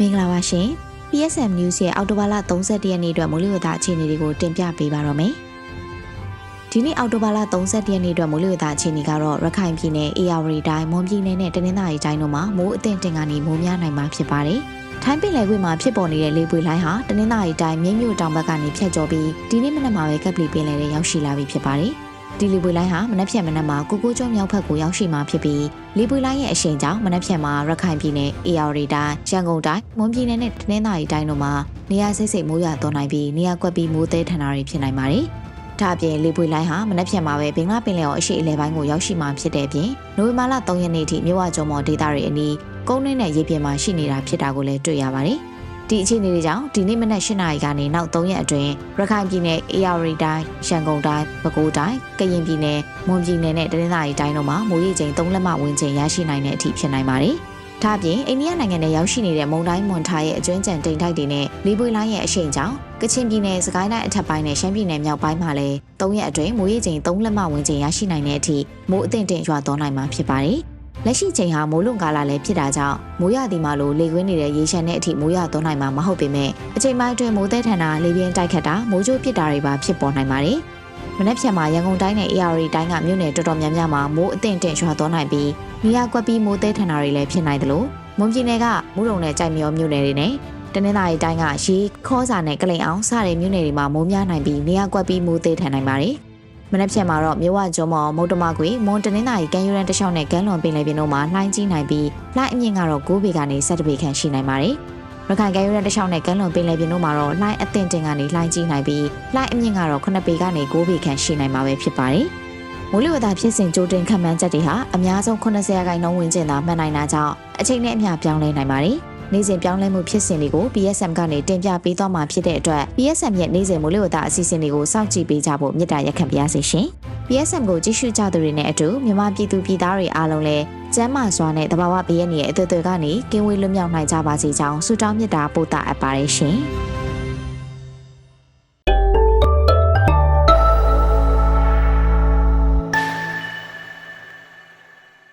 မင်္ဂလာပါရှင် PSM News ရဲ့အောက်တိုဘာလ31ရက်နေ့အတွက်မိုးလေဝသအခြေအနေတွေကိုတင်ပြပေးပါတော့မယ်ဒီနေ့အောက်တိုဘာလ31ရက်နေ့အတွက်မိုးလေဝသအခြေအနေကတော့ရခိုင်ပြည်နယ်အေရဝတီတိုင်းမွန်ပြည်နယ်နဲ့တနင်္သာရီတိုင်းတို့မှာမိုးအသင့်တင်ကနေမိုးများနိုင်မှာဖြစ်ပါတယ်ထိုင်းပင်လယ်ကွေ့မှာဖြစ်ပေါ်နေတဲ့လေပွေလိုင်းဟာတနင်္သာရီတိုင်းမြင်းမြို့တောင်ဘက်ကနေဖြတ်ကျော်ပြီးဒီနေ့မနက်မှာပဲကပ်ပလီပင်လယ်ထဲရောက်ရှိလာပြီဖြစ်ပါတယ် ဒီလီပွေလိုင်းဟာမနက်ဖြန်မနက်မှာကိုကိုကျွန်းမြောက်ဘက်ကိုရောက်ရှိမှာဖြစ်ပြီးလီပွေလိုင်းရဲ့အရှိန်ကြောင့်မနက်ဖြန်မှာရခိုင်ပြည်နယ်အေရဝတီတိုင်းရန်ကုန်တိုင်းမွန်ပြည်နယ်နဲ့တနင်္သာရီတိုင်းတို့မှာနေရာစိတ်စိတ်မိုးရွာသွန်းနိုင်ပြီးနေရာကွက်ပြီးမိုးသေးထန်တာတွေဖြစ်နိုင်ပါတယ်။ဒါအပြင်လေပွေလိုင်းဟာမနက်ဖြန်မှာပဲဘင်္ဂလားပင်လယ်အော်အရှိအလဲပိုင်းကိုရောက်ရှိမှာဖြစ်တဲ့အပြင်နိုဝင်ဘာလ3ရက်နေ့ထိမြဝကျုံမော်ဒေသတွေအနီးကုန်းနှင်းနဲ့ရေပြင်မှာရှိနေတာဖြစ်တာကိုလည်းတွေ့ရပါတယ်။ ဒီအခြေအနေတွေကြောင့်ဒီနေ့မနက်၈နာရီကနေနောက်3ရက်အတွင်းရခိုင်ပြည်နယ်အေရဝတီတိုင်းရန်ကုန်တိုင်းပဲခူးတိုင်းကရင်ပြည်နယ်မွန်ပြည်နယ်နဲ့တနင်္သာရီတိုင်းတို့မှာမိုးရေချိန်3လက်မဝန်းကျင်ရရှိနိုင်တဲ့အထိဖြစ်နိုင်ပါတယ်။ဒါ့အပြင်အိန္ဒိယနိုင်ငံနဲ့ရောက်ရှိနေတဲ့မုန်တိုင်းမွန်ထားရဲ့အကျွမ်းကြံတိမ်ထိုက်တွေနဲ့လီပွေလိုင်းရဲ့အရှိန်ကြောင့်ကချင်ပြည်နယ်စကိုင်းတိုင်းအထက်ပိုင်းနဲ့ရှမ်းပြည်နယ်မြောက်ပိုင်းမှာလည်း၃ရက်အတွင်းမိုးရေချိန်3လက်မဝန်းကျင်ရရှိနိုင်တဲ့အထိမိုးအသင့်တင်ရွာသွန်းနိုင်မှာဖြစ်ပါတယ်။ လက်ရှိချိန်ဟာမိုးလွန်ကာလလည်းဖြစ်တာကြောင့်မိုးရသည်မှာလိုလေကွင်းနေတဲ့ရေရှမ်းတဲ့အထိမိုးရသွန်းနိုင်မှာမဟုတ်ပေမဲ့အချိန်ပိုင်းအတွင်းမိုးသည်ထန်တာလေပြင်းတိုက်ခတ်တာမိုးကြိုးပစ်တာတွေပါဖြစ်ပေါ်နိုင်ပါတယ်။မနက်ဖြန်မှာရန်ကုန်တိုင်းနဲ့ AR တိုင်းကမြို့နယ်တော်တော်များများမှာမိုးအသင့်တင့်ရွာသွန်းနိုင်ပြီးနေရာကွက်ပြီးမိုးသည်ထန်တာတွေလည်းဖြစ်နိုင်တယ်လို့မွန်ပြည်နယ်ကမူးရုံနဲ့ကြိုက်မြော်မြို့နယ်တွေနဲ့တနင်္သာရီတိုင်းကရေခေါစာနဲ့ကလိန်အောင်စတဲ့မြို့နယ်တွေမှာမိုးများနိုင်ပြီးနေရာကွက်ပြီးမိုးသေးထန်နိုင်ပါတယ်။ မနက်ဖြန်မှာတော့မြဝကျုံမော်မုတ်တမကွေမွန်တနင်္သာရီကမ်းရိုးတန်းတစ်လျှောက်နဲ့ကမ်းလွန်ပင်လယ်ပြင်တို့မှာလှိုင်းကြီးနိုင်ပြီးလှိုင်းအမြင့်ကတော့9ပေကနေ17ပေခန့်ရှိနိုင်ပါတယ်။ရခိုင်ကမ်းရိုးတန်းတစ်လျှောက်နဲ့ကမ်းလွန်ပင်လယ်ပြင်တို့မှာတော့လှိုင်းအသင့်တင်ကနေလှိုင်းကြီးနိုင်ပြီးလှိုင်းအမြင့်ကတော့9ပေကနေ9ပေခန့်ရှိနိုင်မှာပဲဖြစ်ပါတယ်။မိုးလေဝသဖြစ်စဉ်ကြိုတင်ခန့်မှန်းချက်တွေဟာအများဆုံး80ရာခိုင်နှုန်းဝန်းကျင်သာမှတ်နိုင်တာကြောင့်အချိန်နဲ့အမျှပြောင်းလဲနိုင်ပါတယ်။ နေ့စဉ်ပြောင်းလဲမှုဖြစ်စဉ်တွေကို PSM ကနေတင်ပြပေးသွားမှာဖြစ်တဲ့အတွက် PSM ရဲ့နေ့စဉ်မိုးလေဝသအစီအစဉ်တွေကိုစောင့်ကြည့်ပေးကြဖို့မြစ်တာရက်ခံပါရစေရှင်။ PSM ကိုကြည့်ရှုကြသူတွေနဲ့အတူမြန်မာပြည်သူပြည်သားတွေအားလုံးလည်းကျန်းမာစွာနဲ့တဘာဝဘေးရန်ရဲ့အသွေးတွေကနေကင်းဝေးလွတ်မြောက်နိုင်ကြပါစေကြောင်းဆုတောင်းမြတ်တာပို့တာအပ်ပါတယ်ရှင်။